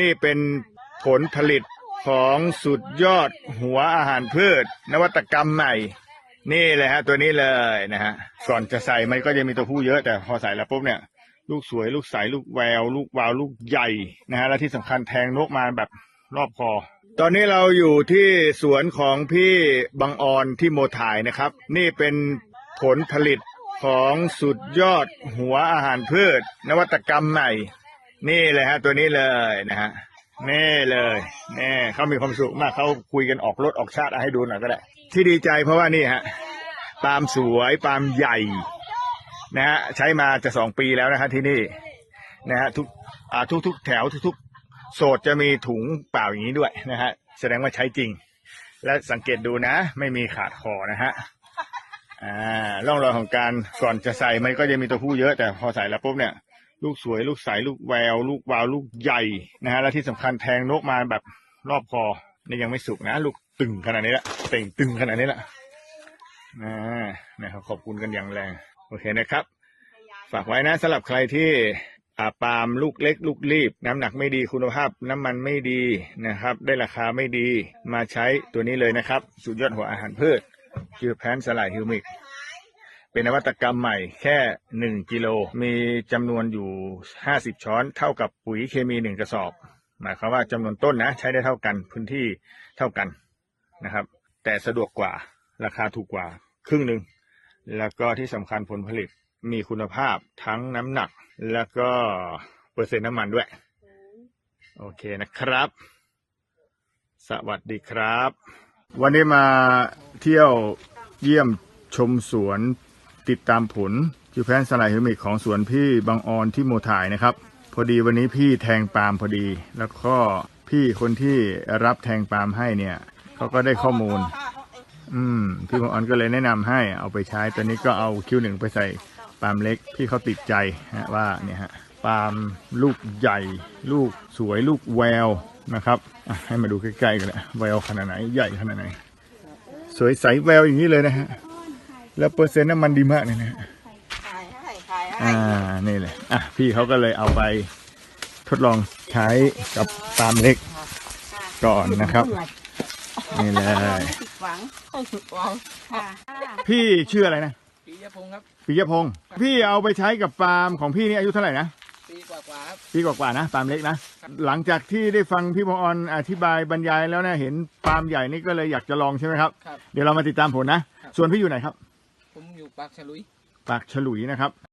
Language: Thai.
นี่เป็นผลผลิตของสุดยอดหัวอาหารพืช นวัตกรรมใหม่ นี่เลยฮะ ตัวนี้เลยนะฮะก่อนจะใส่มันก็จะมีตัวผู้เยอะแต่พอใส่แล้วปุ๊บเนี่ย ลูกสวยลูกใสลูกแวว ลูกวาว ลูกใหญ่นะฮะและที่สำคัญแทงนกมาแบบรอบคอ ตอนนี้เราอยู่ที่สวนของพี่บังออนที่โมถ่ายนะครับ นี่เป็นผลผลิตของสุดยอดหัวอาหารพืช นวัตกรรมใหม่ นี่เลยฮะ ตัวนี้เลยนะฮะนี่เลยนี่เขามีความสุขมากเขาคุยกันออกรถออกชาติให้ดูหน่อยก็ได้ ที่ดีใจเพราะว่านี่ฮะปาล์มสวยปาล์มใหญ่นะฮะใช้มาจะสองปีแล้วนะฮะที่นี่นะฮะทุกอ่าทุกทุกแถวทุกทุกโสดจะมีถุงเปล่าอย่างนี้ด้วยนะฮะแสดงว่าใช้จริง และสังเกตดูนะ ไม่มีขาดคอนะฮะอ่าร่องรอยของการก่อนจะใส่มันก็จะมีตัวผู้เยอะแต่พอใส่แล้วปุ๊บเนี่ย ลูกสวย ลูกใสลูกแวว ลูกวาวลูกใหญ่นะฮะและที่สำคัญแทงนกมาแบบรอบคอนี่ยังไม่สุกนะ ลูกตึงขนาดนี้ละเต่งตึงขนาดนี้ละนะนะครับขอบคุณกันอย่างแรง โอเคนะครับ ฝากไว้นะสำหรับใครที่อาปาล์มลูกเล็ก ลูกรีบ น้ำหนักไม่ดีคุณภาพน้ำมันไม่ดีนะครับ ได้ราคาไม่ดีมาใช้ตัวนี้เลยนะครับ สุดยอดหัวอาหารพืชชื่อแพนสลด์ฮิวมิก เป็นนวัตกรรมใหม่แค่หนึ่งกิโล มีจำนวนอยู่ห้าสิบช้อน เท่ากับปุ๋ยเคมีหนึ่งกระสอบ หมายความว่าจำนวนต้นนะ ใช้ได้เท่ากันพื้นที่เท่ากันนะครับ แต่สะดวกกว่าราคาถูกกว่าครึ่งหนึ่งแล้วก็ที่สำคัญผลผลิตมีคุณภาพทั้งน้ำหนัก แล้วก็เปอร์เซ็นต์น้ำมันด้วย โอเคนะครับ สวัสดีครับ วันนี้มาเที่ยวเยี่ยมชมสวน ติดตามผลจิวแพนสไลด์ฮิมิกของสวนพี่บางออนที่โมถ่ายนะครับ พอดีวันนี้พี่แทงปาล์มพอดี แล้วก็พี่คนที่รับแทงปาล์มให้เนี่ยเขาก็ได้ข้อมูล อืมพี่บางออนก็เลยแนะนำให้เอาไปใช้ตอนนี้ก็เอาคิวหนึ่งไปใส่ปาล์มเล็กพี่เขาติดใจฮะว่าเนี่ยฮะปาล์มลูกใหญ่ ลูกสวยลูกแววนะครับให้มาดูใกล้ๆกันเลยแววขนาดไหนใหญ่ขนาดไหน สวยใสแววอย่างนี้เลยนะฮะ แล้วเปอร์เซ็นต์น้ำมันดีมากเลยนะฮะขายให้ขายให้อ่านี่เลยอะพี่เขาก็เลยเอาไปทดลองใช้กับปาล์มเล็กก่อนนะครับนี่เลยผิดหวังไม่ผิดหวังค่ะพี่ชื่ออะไรนะปียพงศ์ครับปิยพงศ์พี่เอาไปใช้กับปาล์มของพี่นี่อายุเท่าไหร่นะปีกว่าๆครับปีกว่าๆนะปาล์มเล็กนะหลังจากที่ได้ฟังพี่พงออนอธิบายบรรยายแล้วนะเห็นปาล์มใหญ่นี่ก็เลยอยากจะลองใช่ไหมครับครับเดี๋ยวเรามาติดตามผลนะ ส่วนพี่อยู่ไหนครับ ผมอยู่ปากฉลุย ปากฉลุยนะครับ